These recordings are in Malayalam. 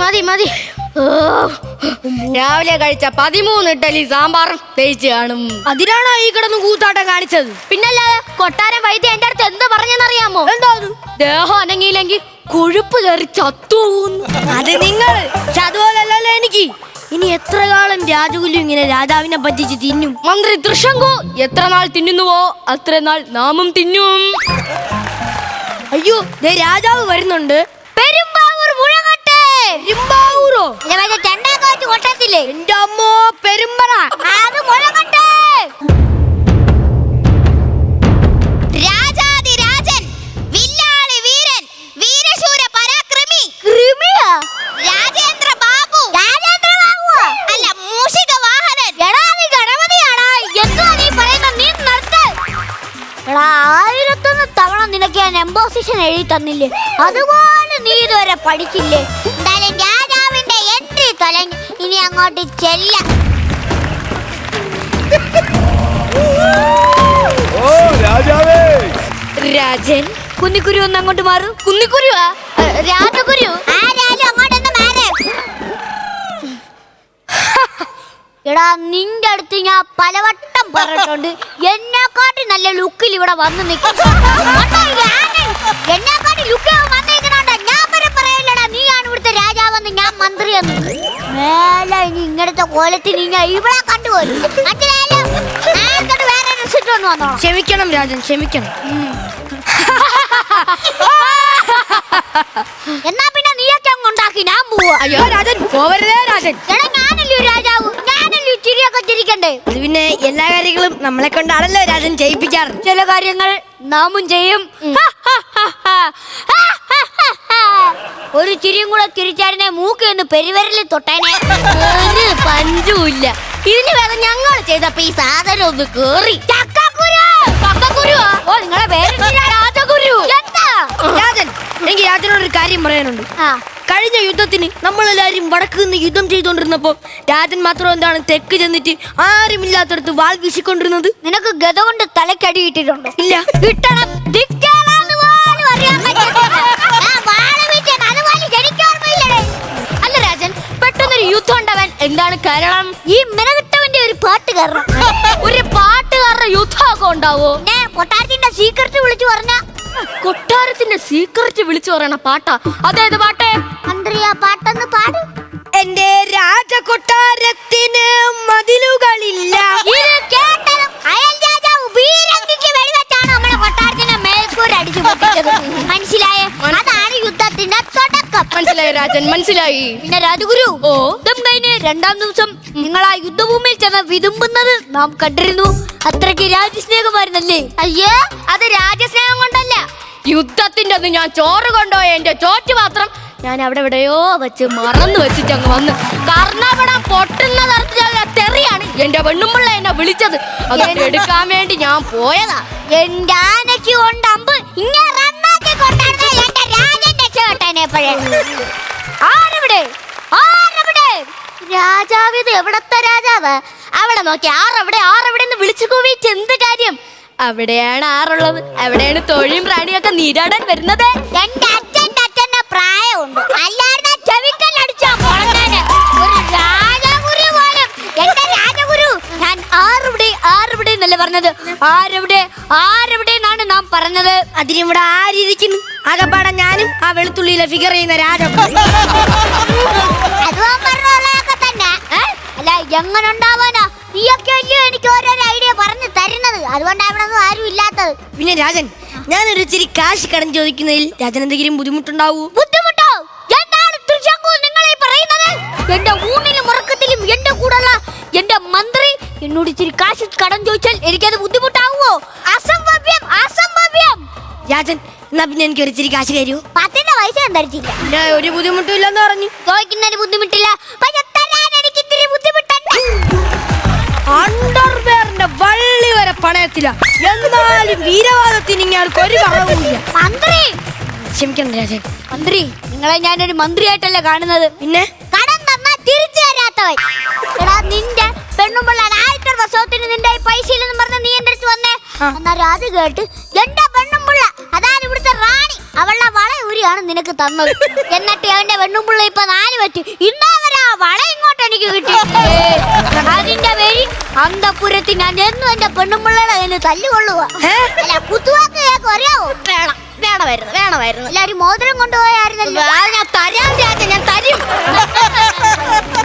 മതി മതി. രാവിലെ കഴിച്ച പതിമൂന്ന് ഇഡ്ഡലി സാമ്പാറും തേച്ച് കാണും. അതിനാണോ ഈ കിടന്ന് കൂത്താട്ടം കാണിച്ചത്? പിന്നല്ല കൊട്ടാരം വൈദ്യ എന്റെ അടുത്ത് എന്ത് പറഞ്ഞെന്നറിയാമോ? എന്താ? ദേഹം അനങ്ങിയില്ലെങ്കിൽ കൊഴുപ്പ് കയറി ചത്തുപോകുന്നു അത് നിങ്ങൾ അതുപോലല്ലോ എനിക്ക്. ഇനി എത്ര കാലം രാജകുലു ഇങ്ങനെ രാജാവിനെ പറ്റിച്ച് തിന്നും? മന്ത്രി തൃശങ്കോ എത്ര നാൾ തിന്നുന്നുവോ അത്ര നാൾ നാമും തിന്നും. അയ്യോ ദേ രാജാവ് വരുന്നുണ്ട്. പെരുമ്പാവൂരോ ചെണ്ടയൊക്കെ വെച്ച് കൊട്ടത്തില്ലേ എന്റെ അമ്മോ പെരുമ്പറ. അത് മുഴങ്ങട്ടെ രാജാതിരാജൻ വില്ലാളി വീരൻ വീരശൂര പരാക്രമി. കൃമിയാ രാജേന്ദ്ര ബാബു. രാജേന്ദ്ര ബാബു അല്ല മൂഷിക വാഹനൻ. എടാ നീ ഗണപതിയാടാ. എന്താ നീ പറയുന്ന നീ നിർത്ത്. എടാ ആയിരത്തൊന്ന് തവണ നിനക്ക് ഞാൻ എംബോസിഷൻ എഴുതി തന്നില്ലേ? അതുപോലെ നീ ഇതുവരെ പഠിച്ചില്ലേ? തൊലഞ്ഞു. ഇനി അങ്ങോട്ട് ചെല്ല. രാജൻ കുന്നിക്കുരു ഒന്ന് അങ്ങോട്ട് മാറും. കുന്നിക്കുരുവാ? രാജകുരു. ആരാലും അങ്ങോട്ടൊന്ന് മാറ്. എടാ നിന്റെ അടുത്ത് ഞാൻ പലവട്ടം പറഞ്ഞിട്ടുണ്ട്. എന്നെക്കാട്ടി നല്ല ലുക്കിൽ ഇവിടെ വന്ന് നിൽക്കും എന്നെക്കാട്ടി ലുക്ക് രാജാവെന്ന് ഞാൻ മന്ത്രിയെന്ന് മേലെ ഇനി ഇങ്ങനത്തെ കോലത്തിന് നീ ഞാൻ ഇവിടെ കണ്ടുപോലും വേറെ റിസിറ്റ് ഒന്ന് വന്നോളാം. ക്ഷമിക്കണം രാജൻ ക്ഷമിക്കണം. എന്നാ പിന്നെ നീയൊക്കെ അങ്ങ് ഉണ്ടാക്കി ഞാൻ പോവാ. അയ്യോ രാജൻ പോവരുതേ രാജൻ. എടാ ഞാനല്ലോ രാജാവ്. ഞാനല്ലേ ചിരിയൊക്കെ ചിരിക്കണ്ടേ? അത് പിന്നെ എല്ലാ കാര്യങ്ങളും നമ്മളെ കൊണ്ടാണല്ലോ രാജൻ ചെയ്യിപ്പിക്കാറ് ചില കാര്യങ്ങൾ നാമും ചെയ്യും. ഒരു ചിരിയും കൂടെ തിരിച്ചാരനെ മൂക്ക് എന്ന് പെരുവരലിൽ തൊട്ടേനെ. ഒരു പഞ്ചുമില്ല. ഇതിന് വേറെ ഞങ്ങൾ ചെയ്തപ്പോ ഈ സാധനം ഒന്ന് കേറി. ഓ നിങ്ങളെ പേര് രാജൻ എനിക്ക് രാജനോട് ഒരു കാര്യം പറയാനുണ്ട്. ആ. കഴിഞ്ഞ യുദ്ധത്തിന് നമ്മളെല്ലാരും വടക്ക് നിന്ന് യുദ്ധം ചെയ്തുകൊണ്ടിരുന്നപ്പോ രാജൻ മാത്രം എന്താണ് തെക്ക് ചെന്നിട്ട് ആരുമില്ലാത്തടത്ത് വാൾ വീശിക്കൊണ്ടിരുന്നത്? നിനക്ക് ഗത കൊണ്ട് തലക്കടി ഇട്ടിട്ടുണ്ടോ ഇല്ല. കിട്ടണം എന്താണ് കാരണം? ഈ മെനകിട്ടവന്റെ ഒരു പാട്ട് കാരണം. ഒരു പാട്ടുകാരുടെ യുദ്ധമൊക്കെ ഉണ്ടാവോ? ഞാൻ കൊട്ടാരത്തിന്റെ സീക്രട്ട് വിളിച്ചു പറഞ്ഞ. കൊട്ടാരത്തിന്റെ സീക്രട്ട് വിളിച്ചു പറയണ പാട്ടാ. അതേത് പാട്ടേ? അന്ത്രിയ പാട്ടെന്ന് പാട്. എന്റെ രാജകൊട്ടാരത്തിന് മതിലുകളില്ല. ഇത് കേട്ടതും അയൽ രാജാവ് ബീരങ്കിക്ക് വെടിവെച്ചാണ് നമ്മുടെ കൊട്ടാരത്തിന്റെ മേൽക്കൂര അടിച്ചു പൊട്ടിച്ചത്. മനസ്സിലായേ? അതാണ് യുദ്ധത്തിന്റെ മനസ്സിലായി രാജൻ? മനസ്സിലായി. പിന്നെ രാജഗുരു ഓ. യുദ്ധം കഴിഞ്ഞ് രണ്ടാം ദിവസം നിങ്ങൾ ആ യുദ്ധഭൂമിയിൽ ചെന്ന വിതുമ്പുന്നത് നാം കണ്ടിരുന്നു. അത്രയ്ക്ക് രാജ്യസ്നേഹമായിരുന്നല്ലേ? അയ്യേ അത് രാജ്യസ്നേഹം കൊണ്ടല്ല. യുദ്ധത്തിന്റെ അന്ന് ഞാൻ ചോറ് കൊണ്ടുപോയ എന്റെ ചോറ്റ് മാത്രം ഞാൻ അവിടെ എവിടെയോ വെച്ച് മറന്നു വെച്ചിട്ട് അങ്ങ് വന്ന്. കർണാപടം പൊട്ടുന്ന തരത്തിലുള്ള തെറിയാണ് എന്റെ പെണ്ണുമ്പിള്ള എന്നെ വിളിച്ചത്. അത് എടുക്കാൻ വേണ്ടി ഞാൻ പോയതാ. എന്റെ ആനയ്ക്ക് കൊണ്ട് അമ്പ് ഇങ്ങനെ രക്ഷപ്പെട്ടനെ ആരവിടെ? ആരവിടെ? രാജാവ് ഇത് എവിടത്തെ രാജാവ്? അവിടെ നോക്കി ആറവിടെ ആറവിടെ എന്ന് വിളിച്ചു കൂവിയിട്ട് എന്ത് കാര്യം? അവിടെയാണ് ആറുള്ളത്. അവിടെയാണ് തൊഴിയും പ്രാണിയൊക്കെ നീരാടാൻ വരുന്നത്. എന്റെ അച്ഛന്റെ അച്ഛന്റെ പ്രായമുണ്ട്. അല്ലാതെ പറഞ്ഞത്? ആരെവിടെ? ആരെവിടെ എന്നാണ് നാം പറഞ്ഞത്? അതിനിവിടെ ആരിയ്ക്കുന്നു ആകപ്പാടെ ഞാനും ആ വെളുത്തുള്ളിയിലെ ഫിഗർ ചെയ്യുന്ന രാജ. അത് അവൻ തന്നെ. അല്ല എങ്ങനെ ഉണ്ടാവാനാ നീയൊക്കെ അല്ലയോ എനിക്ക് ഓരോരോ ഐഡിയ പറഞ്ഞു തരുന്നത്? അതുകൊണ്ടാണ് ഇവിടെ ഒന്നും ആരും ഇല്ലാത്തത്. പിന്നെ രാജൻ ഞാനൊരു ഇച്ചിരി കാശ് കടം ചോദിക്കുന്നതിൽ രാജൻ എന്തെങ്കിലും ബുദ്ധിമുട്ടുണ്ടാവൂ? ബുദ്ധിമുട്ടോ? എന്താണ് തൃശങ്കു നിങ്ങൾ ഈ പറയുന്നത്? എന്റെ ഊണിലും ഉറക്കത്തിലും എന്റെ കൂടെയുള്ള എന്റെ മന്ത്രി എന്നോട് ഇച്ചിരി കാശ് കടം ചോദിച്ചാൽ എനിക്കത് ബുദ്ധിമുട്ടാവുമോ? അസംഭവ്യം അസംഭവ്യം. രാജൻ എന്നാ പിന്നെ എനിക്ക് ഒരു ഇച്ചിരി കാശ് തരൂ. പത്തിന്റെ പൈസ ഞാൻ തരത്തില്ല. ഞാൻ ഒരു ബുദ്ധിമുട്ടും ഇല്ലെന്ന് പറഞ്ഞു. ചോദിക്കുന്നതിന് ബുദ്ധിമുട്ടില്ല. പക്ഷെ തരാൻ എനിക്ക് ഇത്തിരി ബുദ്ധിമുട്ടുണ്ട്. അണ്ടർവെയറിന്റെ വള്ളി വരെ പണയത്തില്ല. എന്നാലും വീരവാദത്തിന് ഇയാൾക്ക് ഒരു കുറവുമില്ല മന്ത്രി! ക്ഷമിക്കണം രാജൻ. മന്ത്രി നിങ്ങളെ ഞാനൊരു മന്ത്രിയായിട്ടല്ല കാണുന്നത്? പിന്നെ? തിരിച്ചു തരാത്തവൻ എടാ നിന്റെ പെണ്ണുമ്പിള്ളാൻ ആയിരത്തി പ്രസവത്തിന് നിന്റെ പൈസ ഇല്ലെന്ന് പറഞ്ഞ് നീ എന്റെ അടുത്ത് വന്നേ? അന്നേരം അത് കേട്ട് എന്റെ പെണ്ണുമ്പിള്ള അതാണ് ഇവിടുത്തെ റാണി. അവളുടെ വള ഊരിയാണ് നിനക്ക് തന്നത്. എന്നിട്ട് അവന്റെ പെണ്ണുമ്പിള്ള ഇപ്പൊ നാല് പറ്റി. ഇന്നാ വരെ ആ വള ഇങ്ങോട്ട് എനിക്ക് കിട്ടി. അതിന്റെ പേരിൽ അന്തപുരത്തിൽ ഞാൻ എന്നും എന്റെ പെണ്ണുമ്പിള്ളയുടെ കയ്യിൽ തല്ലുകൊള്ളുക കുത്തുവാക്ക് കേക്ക് അറിയാവോ? വേണം. വേണമായിരുന്നു വേണമായിരുന്നു. എല്ലാരും മോതിരം കൊണ്ടുപോയായിരുന്നല്ലോ അത് ഞാൻ തരാം രാജ ഞാൻ തരും.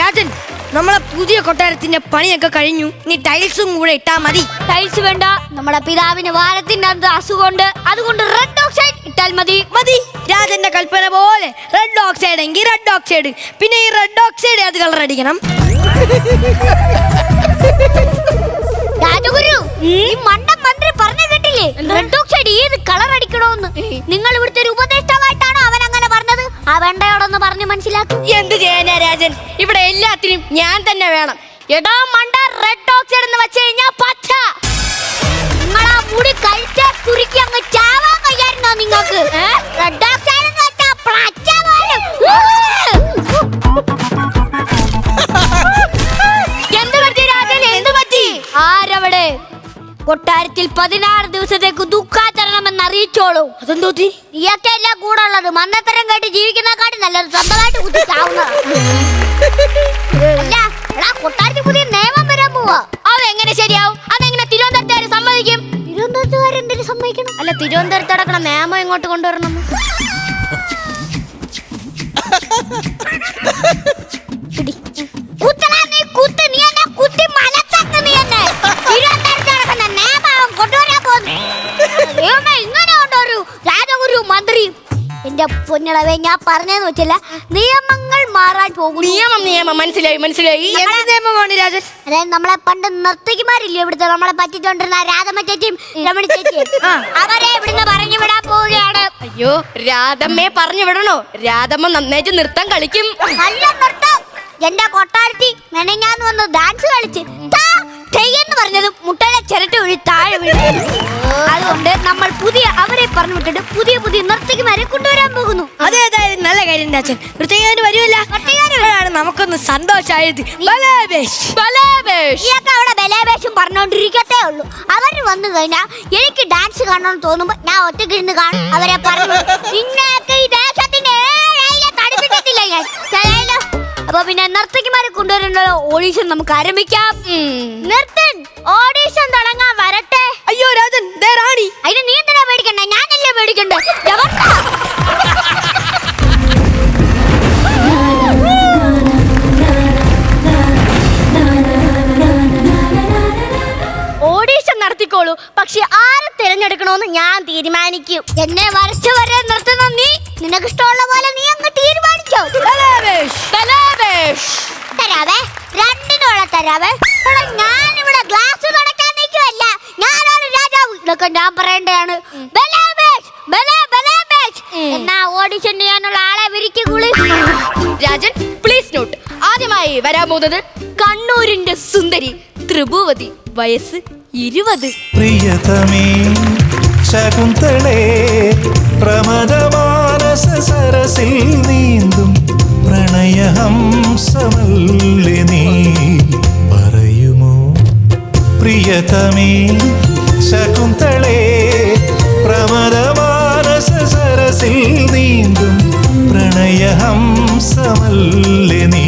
രാജൻ നമ്മളെ പുതിയ കൊട്ടാരത്തിന്റെ പണിയൊക്കെ കഴിഞ്ഞു. ഇനി ടൈൽസും കൂടെ ഇട്ടാ മതി. ടൈൽസ് വേണ്ട. നമ്മുടെ പിതാവിന് വാരത്തിന്റെ അന്ത അസുഖമുണ്ട്. അതുകൊണ്ട് റെഡ് ഓക്സൈഡ് ഇട്ടാൽ മതി. മതി. രാജന്റെ കൽപ്പന പോലെ റെഡ് ഓക്സൈഡ് എങ്കിൽ റെഡ് ഓക്സൈഡ് പിന്നെ ഈ റെഡ് ഓക്സൈഡ് അത് കളർ അടിക്കണം? രാജഗുരു ഈ മണ്ടൻ റെഡ് ഓക്സൈഡ് ഏത് കളർ അടിക്കണോന്ന്? നിങ്ങൾ ഇവിടുത്തെ ഒരു ഉപദേഷ്ടാവായിട്ടാണോ അവൻ അങ്ങനെ പറഞ്ഞത്? ആ വേണ്ടയോടൊന്ന് പറഞ്ഞു മനസ്സിലാക്കും. എന്ത് ചെയ്യാനാ രാജൻ? ഇവിടെ എല്ലാത്തിനും ഞാൻ തന്നെ വേണം. എടോ മണ്ട റെഡ് ഓക്സൈഡ് എന്ന് വെച്ച് കഴിഞ്ഞാൽ പച്ച. നിങ്ങൾ ആ മുടി കഴിച്ച കുറുക്കി അങ്ങ് ചാവാൻ കഴിയായിരുന്നോ നിങ്ങൾക്ക്? റെഡ് ഓക്സൈഡ് കൊട്ടാരത്തിൽ പതിനാറ് ദിവസത്തേക്ക് ദുഃഖാചരണമെന്ന് അറിയിച്ചോളൂ. അതെന്തോ നീയൊക്കെ അല്ല കൂടെ ഉള്ളത് മന്നത്തരം കേട്ട് ജീവിക്കുന്നതിനെക്കാട്ടി നല്ലത് സ്വന്തമായിട്ട് കുത്തി ചാവുന്നതാ. അല്ല കൊട്ടാരത്തിൽ പുതിയ നിയമം വരാൻ പോവാ. അതെങ്ങനെ ശരിയാവും? അതെങ്ങനെ തിരുവനന്തപുരത്തുകാർ സമ്മതിക്കും? തിരുവനന്തപുരത്തുകാരെന്തിനു സമ്മതിക്കണം? അല്ല തിരുവനന്തപുരത്ത് അടക്കണ നിയമം ഇങ്ങോട്ട് കൊണ്ടുവരണം? കുത്തണ നീ കുത്തി എന്റെ പൊന്നിളവേ ഞാൻ പറഞ്ഞതെന്ന് വെച്ചില്ല നിയമങ്ങൾ മാറാൻ പോകും നിയമം നിയമം. മനസ്സിലായി മനസ്സിലായി. എന്ത് നിയമമാണ് രാജൻ അതായത് നമ്മളെ പണ്ട് നർത്തകിമാരില്ലേ ഇവിടുത്തെ നമ്മളെ പറ്റിച്ചോണ്ടിരുന്ന രാധമ്മ ചേച്ചിയും രമണി ചേച്ചിയും? അവരെ ഇവിടുന്ന് പറഞ്ഞു വിടാൻ പോവുകയാണ്. അയ്യോ രാധമ്മയെ പറഞ്ഞു വിടണോ? രാധമ്മ നന്നായിട്ട് നൃത്തം കളിക്കും. നല്ല നൃത്തം. എന്റെ കൊട്ടാരത്തി മെനങ്ങാന്ന് വന്ന് ഡാൻസ് കളിച്ച്. താ, തെയ്യെന്ന് പറഞ്ഞത് മുട്ടയിലെ ചിരട്ട ഒഴി താഴെ വീഴുന്നു അതുകൊണ്ട് നമ്മൾ പുതിയ അവരെ പറഞ്ഞു വിട്ടിട്ട് പുതിയ പുതിയ നർത്തകിമാരെ കൊണ്ടുവരാൻ പോകുന്നു. അതേതായാലും നല്ല കാര്യം അച്ഛൻ. നൃത്തകാരന് വരുമല്ല. നൃത്തകാരനാണ് നമുക്കൊന്ന് സന്തോഷമായത്. ബലാബേഷ്. ബലാബേഷ്. ഈയൊക്കെ അവിടെ ബലാവേശം പറഞ്ഞോണ്ടിരിക്കത്തേ ഉള്ളൂ. അവർ വന്നു കഴിഞ്ഞാൽ എനിക്ക് ഡാൻസ് കാണണമെന്ന് തോന്നുമ്പോ ഞാൻ ഒറ്റയ്ക്ക് ഇരുന്ന് കാണും. അവരെ പറഞ്ഞു നിന്നെയൊക്കെ ഈ ദേശത്തിന്റെ തടിപ്പിച്ചിട്ടില്ല ഞാൻ അപ്പൊ പിന്നെ നർത്തകിമാരെ കൊണ്ടുവരേണ്ട ഓഡീഷൻ നമുക്ക് ആരംഭിക്കാം. നിർത്തൻ ഓഡീഷൻ തുടങ്ങാൻ വരട്ടെ. അയ്യോ രാജൻ ദേ റാണി. അതിന് നീ എന്തിനാ പേടിക്കണ്ട? ഞാനല്ലേ പേടിക്കണ്ടേ. ഓഡീഷൻ നടത്തിക്കോളൂ. പക്ഷെ ആരെ തിരഞ്ഞെടുക്കണമെന്ന് ഞാൻ തീരുമാനിക്കും. എന്നെ വരച്ചു വരെ നിർത്തുന്ന നീ. തരാവേ എടാ ഞാനിവിടെ ഗ്ലാസ് നടക്കാൻ നിൽക്കുവല്ല. ഞാനാണ് രാജാവ്. ഇതൊക്കെ ഞാൻ പറയേണ്ടതാണ്. ബലാബേഷ്, ബലാ, ബലാബേഷ്. എന്നാ ഓഡിഷൻ ചെയ്യാനുള്ള ആളെ വിരിക്കുളി രാജൻ പ്ലീസ് നോട്ട് ആദ്യമായി വരാൻ പോകുന്നത് കണ്ണൂരിന്റെ സുന്ദരി ത്രിഭുവതി. വയസ്സ് ഇരുപത്. പ്രിയതമേ ശകുന്തളേ പ്രമദമാനസ സരസിൽ നീന്തും പ്രണയഹംസമല്ലേ നീ? പ്രിയതമേ ശകുന്തളേ പ്രമദമാനസ സരസിൽ നീന്തും പ്രണയഹംസമല്ലേ നീ?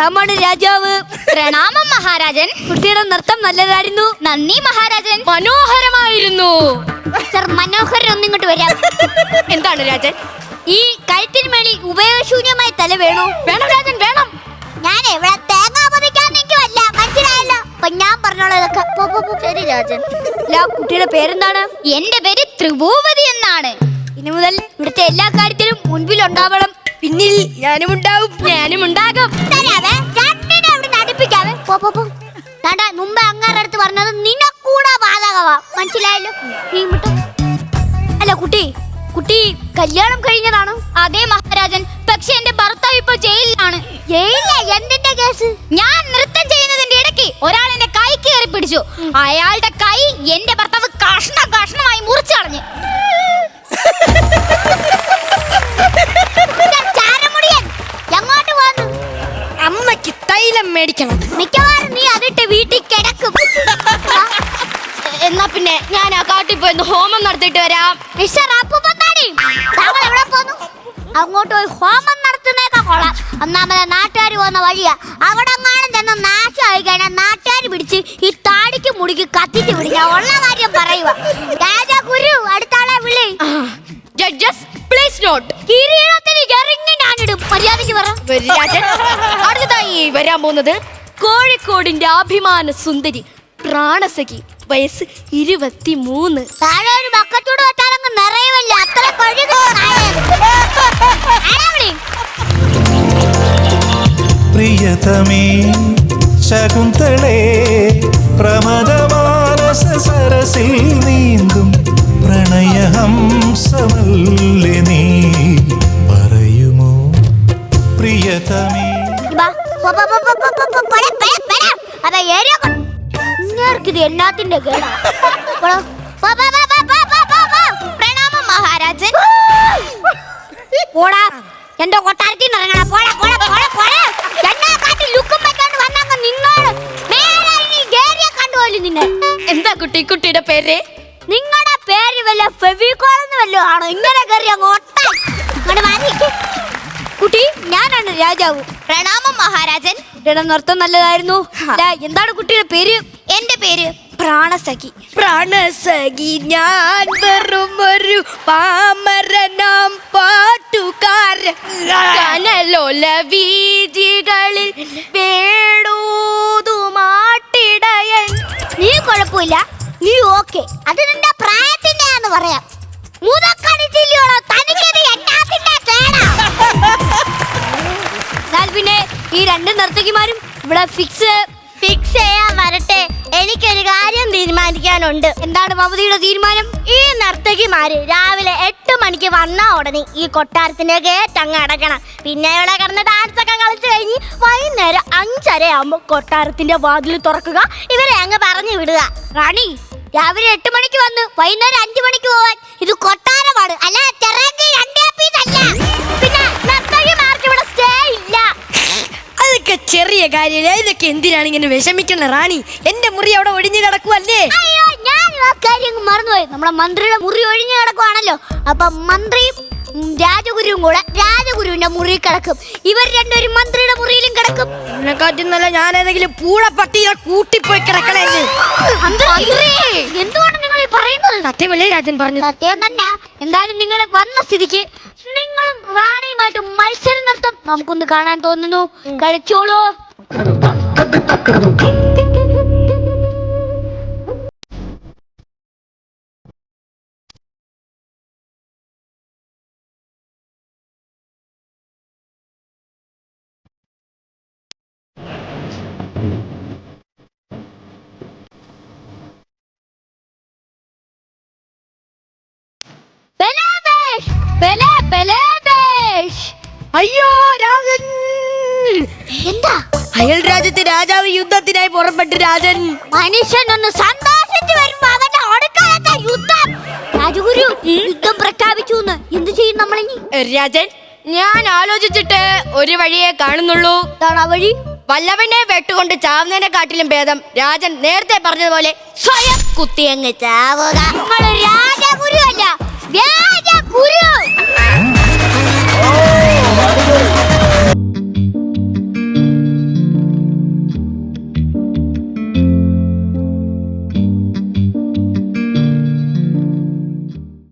നമ്മുടെ രാജാവ്. പ്രണാമം മഹാരാജൻ. കുട്ടിയുടെ നൃത്തം നല്ലതായിരുന്നു. നന്ദി മഹാരാജൻ. മനോഹരമായിരുന്നു. സർ മനോഹരൻ ഒന്നിങ്ങോട്ട് വരാം. എന്താണ് രാജൻ? ഈ കഴുത്തിന് മേളിൽ ഉപയോഗശൂന്യമായി തല വേണോ? വേണം രാജൻ വേണം. ഞാൻ ഇവിടെ തേങ്ങ പതിക്കാൻ നിൽക്കുമല്ല മനസ്സിലായല്ലോ? അപ്പൊ ഞാൻ പറഞ്ഞോളതൊക്കെ. ശരി രാജൻ. അല്ല കുട്ടിയുടെ പേരെന്താണ്? എന്റെ പേര് ത്രിഭൂപതി എന്നാണ്. ഇനി മുതൽ ഇവിടുത്തെ എല്ലാ കാര്യത്തിലും മുൻപിൽ ഉണ്ടാവണം പിന്നിൽ ഞാനും ഉണ്ടാവും ഞാനും ഉണ്ടാകും പോ പോ പോ. വേണ്ട മുമ്പ് അങ്ങാരുടെ അടുത്ത് പറഞ്ഞത് നിനക്കൂടെ ബാധകമാ മനസ്സിലായല്ലോ? നീ ഇങ്ങോട്ട് അല്ല കുട്ടി കുട്ടി കല്യാണം കഴിഞ്ഞതാണോ. അതെ മഹാരാജൻ. പക്ഷെ എന്റെ ഭർത്താവ് ഇപ്പോൾ ജയിലിലാണ്. ജയിലിലെ? എന്തിന്റെ കേസ്? ഞാൻ നൃത്തം ചെയ്യുന്നതിന്റെ ഇടയ്ക്ക് ഒരാൾ എന്റെ കൈ കയറി പിടിച്ചു. അയാളുടെ കൈ എന്റെ ഭർത്താവ് കഷ്ണ കഷ്ണമായി മുറിച്ചു വരാം മിസ്റ്റർ അപ്പുപ്പത്താടി താങ്കൾ എവിടെ പോന്നു? അങ്ങോട്ട് പോയി ഹോമം നടത്തുന്നേക്കാ കൊള്ളാം. ഒന്നാമത് നാട്ടുകാർ പോകുന്ന വഴിയാ. അവിടെ എങ്ങാനും ചെന്ന് നാശമായി കഴിഞ്ഞാൽ നാട്ടുകാർ പിടിച്ച് ഈ താടിക്ക് മുടിക്ക് കത്തിച്ച് പിടിച്ച ഉള്ള കാര്യം പറയുക രാജഗുരു അടുത്താളെ വിളി. ജഡ്ജസ് പ്ലീസ് നോട്ട് കിരീടത്തിന് എറിഞ്ഞ് ഞാനിടും. മര്യാദയ്ക്ക് പറ. അടുത്തതായി വരാൻ പോകുന്നത് കോഴിക്കോടിന്റെ അഭിമാന സുന്ദരി പ്രാണസഖി വയസ്സ് ഇരുപത്തി മൂന്ന് താഴെ ഒരു ബക്കറ്റൂട് വെച്ചാലങ്ങ് നിറയുമല്ല അത്ര പ്രിയതമേ ശകുന്തളേ പ്രമദമാനസ സരസിൽ നീന്തും പ്രണയഹംസമല്ലേ നീ പറയുമോ പ്രിയതമേ അതെ ഏരിയ ഇത് എന്നാത്തിന്റെ. പ്രണാമം മഹാരാജൻ. പോടാ. എന്റെ കൊട്ടാരത്തിൽ നിന്ന് ഇറങ്ങണ. പോടാ പോടാ പോടാ പോടാ. എന്നാ കാട്ടി ലുക്കും വെക്കാണ്ട് വന്നങ്ങ് നിന്നോട്. മേലെ ഇനി ഗേരിയ കണ്ടുപോലും നിന്നെ. എന്താ കുട്ടി കുട്ടിയുടെ പേര്? നിങ്ങളുടെ പേര് വല്ല ഫെവിക്കോൾ എന്ന് വല്ലതും ആണോ? ഇങ്ങനെ കയറിയ ഒട്ടാൻ. ഇങ്ങോട്ട് മാറി കുട്ടി ഞാനാണ് രാജാവ്. പ്രണാമം മഹാരാജൻ. എടാ നൃത്തം നല്ലതായിരുന്നു. എന്താണ് കുട്ടിയുടെ പേര്? എന്റെ പേര് പ്രാണസഖി. പ്രാണസഖി ഞാൻ വെറും ഒരു പാമരനാം പാട്ടുകാരൻ. കനലോല വീജികളിൽ വേടൂതുമാട്ടിടയൻ. നീ കുഴപ്പമില്ല. നീ ഓക്കെ. അത് നിന്റെ പ്രായത്തിന്റെയാന്ന് പറയാം. മുതക്കടിച്ചില്ലയോടോ തനിക്കത് എന്നാത്തിന്റെ കേടാ എന്നാൽ പിന്നെ ഈ രണ്ട് നർത്തകിമാരും ഇവിടെ ഫിക്സ് ഫിക്സ് വരട്ടെ എനിക്കൊരു കാര്യം തീരുമാനിക്കാനുണ്ട്. എന്താണ് മമതിയുടെ തീരുമാനം? ഈ നർത്തകിമാര് രാവിലെ എട്ട് മണിക്ക് വന്ന ഉടനെ ഈ കൊട്ടാരത്തിന്റെ ഗേറ്റ് അങ്ങ് അടക്കണം പിന്നെ ഇവിടെ കിടന്ന് ഡാൻസ് ഒക്കെ കളിച്ചു കഴിഞ്ഞ് വൈകുന്നേരം അഞ്ചര ആകുമ്പോ കൊട്ടാരത്തിന്റെ വാതിൽ തുറക്കുക. ഇവരെ അങ്ങ് പറഞ്ഞു വിടുക. റാണി രാവിലെ എട്ട് മണിക്ക് വന്ന് വൈകുന്നേരം അഞ്ചു മണിക്ക് പോവാൻ ഇത് കൊട്ടാരമാണ്. അല്ല അല്ല. പിന്നെ ഇവിടെ സ്റ്റേ ഇല്ല. അതൊക്കെ ചെറിയ കാര്യമില്ല? ഇതൊക്കെ എന്തിനാണ് ഇങ്ങനെ വിഷമിക്കുന്ന റാണി? എന്റെ മുറി അവിടെ ഒഴിഞ്ഞു കിടക്കുവല്ലേ? അയ്യോ ഞാൻ ആ കാര്യം അങ്ങ് മറന്നുപോയി. നമ്മുടെ മന്ത്രിയുടെ മുറി ഒഴിഞ്ഞു കിടക്കുവാണല്ലോ. അപ്പൊ മന്ത്രിയും ഉം, രാജഗുരുവും കൂടെ രാജഗുരുവിന്റെ മുറി കിടക്കും. ഇവർ രണ്ടുപേരും മന്ത്രിയുടെ മുറിയിലും കിടക്കും. എന്നെക്കാട്ടും നല്ല ഞാൻ ഏതെങ്കിലും പൂളപ്പട്ടിയെ കൂട്ടിപ്പോയി കിടക്കണേ എന്തുവാണ് നിങ്ങൾ ഈ പറയുന്നത്? സത്യമല്ലേ രാജൻ പറഞ്ഞു സത്യം തന്നെ. എന്തായാലും നിങ്ങൾ വന്ന സ്ഥിതിക്ക് നിങ്ങളും റാണിയുമായിട്ട് മത്സരം നടത്തും. നമുക്കൊന്ന് കാണാൻ തോന്നുന്നു. കഴിച്ചോളൂ പെലെ ബലാദേശ്! അയ്യോ രാജൻ. എന്താ? അയൽ രാജ്യത്തെ രാജാവ് യുദ്ധത്തിനായി പുറപ്പെട്ടു രാജൻ. മനുഷ്യൻ ഒന്ന് സന്തോഷിച്ചു വരുമ്പോ അവന്റെ ഒടുക്കാലത്തെ യുദ്ധം. രാജഗുരു യുദ്ധം പ്രഖ്യാപിച്ചു എന്ത് ചെയ്യും നമ്മളിനി? രാജൻ ഞാൻ ആലോചിച്ചിട്ട് ഒരു വഴിയെ കാണുന്നുള്ളൂ. ഇതാണ് ആ വഴി? വല്ലവനെ വെട്ടുകൊണ്ട് ചാവുന്നതിനെ കാട്ടിലും ഭേദം. രാജൻ നേരത്തെ പറഞ്ഞതുപോലെ സ്വയം കുത്തിയങ്ങ് ചാവുക. നിങ്ങൾ രാജഗുരു അല്ല 무 료!